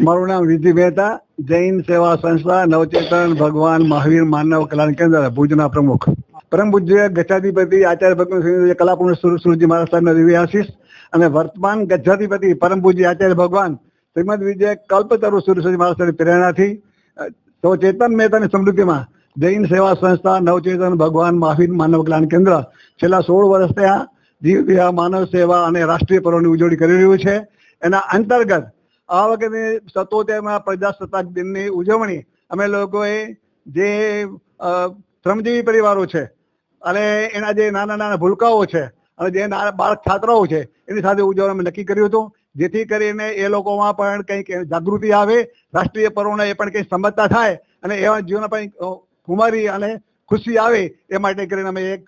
મારું નામ વિધિ મહેતા, જૈન સેવા સંસ્થા, નવચેતન ભગવાન મહાવીર માનવ કલ્યાણ કેન્દ્ર, ભુજના પ્રમુખ. પરમ પૂજ્ય ગચ્છાધિપતિ આચાર્ય ભગવાન કલાપૂર્ણ સુરજી મહારાજ સાહેબના દિવ્ય આશીષ અને વર્તમાન ગચ્છાધિપતિ પરમ પૂજ્ય આચાર્ય ભગવાન શ્રીમદ વિજય કલ્પતરુ સુરસુજી મહારાજ સાહેબની પ્રેરણાથી તો ચેતન મહેતાની સમૃદ્ધિમાં જૈન સેવા સંસ્થા, નવચેતન ભગવાન મહાવીર માનવ કલ્યાણ કેન્દ્ર છેલ્લા સોળ વર્ષ ત્યાં જીવ માનવ સેવા અને રાષ્ટ્રીય પર્વની ઉજવણી કરી રહ્યું છે. એના અંતર્ગત આ વખતે સત્તોતેરમાં પ્રજાસત્તાક દિનની ઉજવણી અમે લોકોએ જે શ્રમજીવી પરિવારો છે, અને એના જે નાના નાના ભૂલકાઓ છે, અને જે નાના બાળક છાત્રાઓ છે, એની સાથે ઉજવણી અમે નક્કી કર્યું હતું. જેથી કરીને એ લોકોમાં પણ કંઈક જાગૃતિ આવે, રાષ્ટ્રીય પર્વને એ પણ કંઈક સમજતા થાય, અને એવા જીવન પણ કુમારી અને ખુશી આવે એ માટે કરીને અમે એક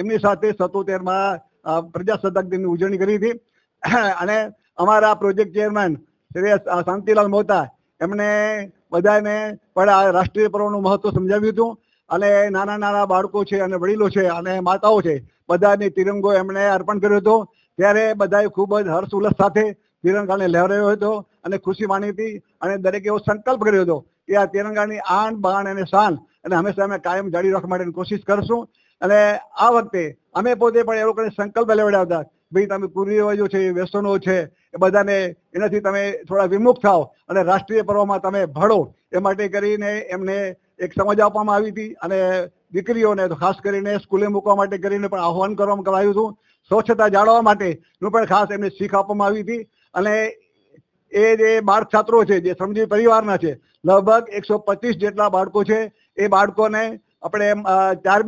એમની સાથે સત્તોતેરમાં પ્રજાસત્તાક દિનની ઉજવણી કરી હતી. અને અમારા પ્રોજેક્ટ ચેરમેન શ્રી શાંતિલાલ મહોતા એમણે બધાને પણ આ રાષ્ટ્રીય પર્વનું મહત્વ સમજાવ્યું હતું. અને નાના નાના બાળકો છે અને વડીલો છે અને માતાઓ છે, બધાને તિરંગો એમણે અર્પણ કર્યો હતો. ત્યારે બધાએ ખૂબ જ હર્ષ ઉલ્લાસ સાથે તિરંગાને લહેરાયો હતો અને ખુશી માની હતી અને દરેકે એવો સંકલ્પ કર્યો હતો કે આ તિરંગાની આણ બાણ અને શાન અને હંમેશા અમે કાયમ જાળવી રાખવા માટેની કોશિશ કરશું. અને આ વખતે અમે પોતે પણ એ લોકોને સંકલ્પ લેવડાવ્યા હતા ભાઈ તમે કુરિવાજો છે વ્યસનો છે એ બધાને એનાથી તમે થોડા વિમુખ થાઓ અને રાષ્ટ્રીય પર્વમાં તમે ભળો. એ માટે કરીને એમને એક સમજ આપવામાં આવી હતી અને દીકરીઓને ખાસ કરીને સ્કૂલે મૂકવા માટે કરીને પણ આહવાન કરવામાં કરાયું હતું. સ્વચ્છતા જાળવવા માટેનું પણ ખાસ એમને શીખ આપવામાં આવી હતી. અને એ જે બાળ છાત્રો છે જે સમજી પરિવારના છે લગભગ એકસો પચીસ જેટલા બાળકો છે એ બાળકોને આપણે એમ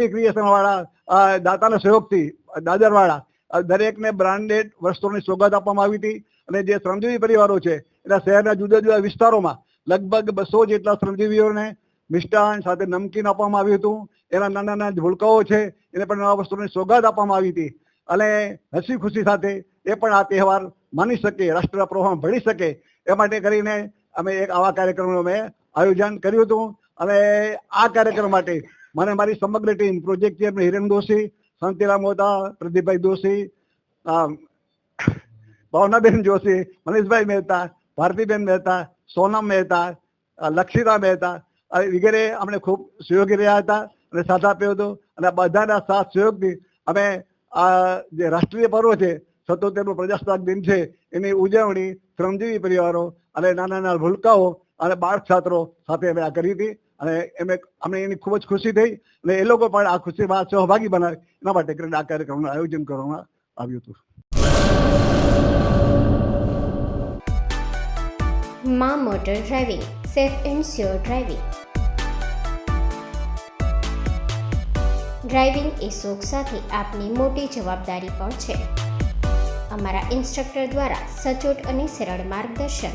ક્રિએશન વાળા દાતાના સહયોગથી દાદર વાળા અ, દરેકને બ્રાન્ડેડ વસ્તુઓની સોગાદ આપવામાં આવી હતી. અને જે શ્રમજીવી પરિવારો છે, એના શહેરના જુદા જુદા વિસ્તારોમાં લગભગ બસો જેટલા શ્રમજીવીઓને મિષ્ટાન સાથે નમકીન આપવામાં આવ્યું હતું. એના નાના નાના ભૂલકાઓ છે, એને પણ નવા વસ્ત્રોની સોગાદ આપવામાં આવી હતી. અને હસી ખુશી સાથે એ પણ આ તહેવાર માની શકે રાષ્ટ્રના પ્રવાહમાં ભળી શકે, એ માટે કરીને અમે એક આવા કાર્યક્રમનું અમે આયોજન કર્યું હતું. અને આ કાર્યક્રમ માટે મને મારી સમગ્ર team project chairman Hiren Doshi Shantiram Mota Pradipbhai Doshi Bhavnaben Joshi, Manishbhai Mehta, Bharatiben Mehta, Sonam Mehta Lakshita Mehta વગેરે અમને ખૂબ સહયોગી રહ્યા હતા અને સાથ આપ્યો હતો. અને બધાના સાથ સહયોગથી અમે આ જે રાષ્ટ્રીય પર્વ છે સત્તોતેરનું પ્રજાસત્તાક દિન છે, એની ઉજવણી શ્રમજીવી પરિવારો અને નાના નાના ભૂલકાઓ અને બાળ છાત્રો સાથે અમે આ કરી હતી. અને એમે અમને એની ખૂબ જ ખુશી થઈ અને એ લોકો પણ આ ખુશીમાં સહભાગી બનાવે એના માટે કરીને આ કાર્યક્રમનું આયોજન કરવામાં આવ્યું હતું. મા motor driving, safe and sure driving. Driving એ શોખ સાથે આપની મોટી જવાબદારી પણ છે. અમારા ઇન્સ્ટ્રક્ટર દ્વારા સચોટ અને સરળ માર્ગદર્શન.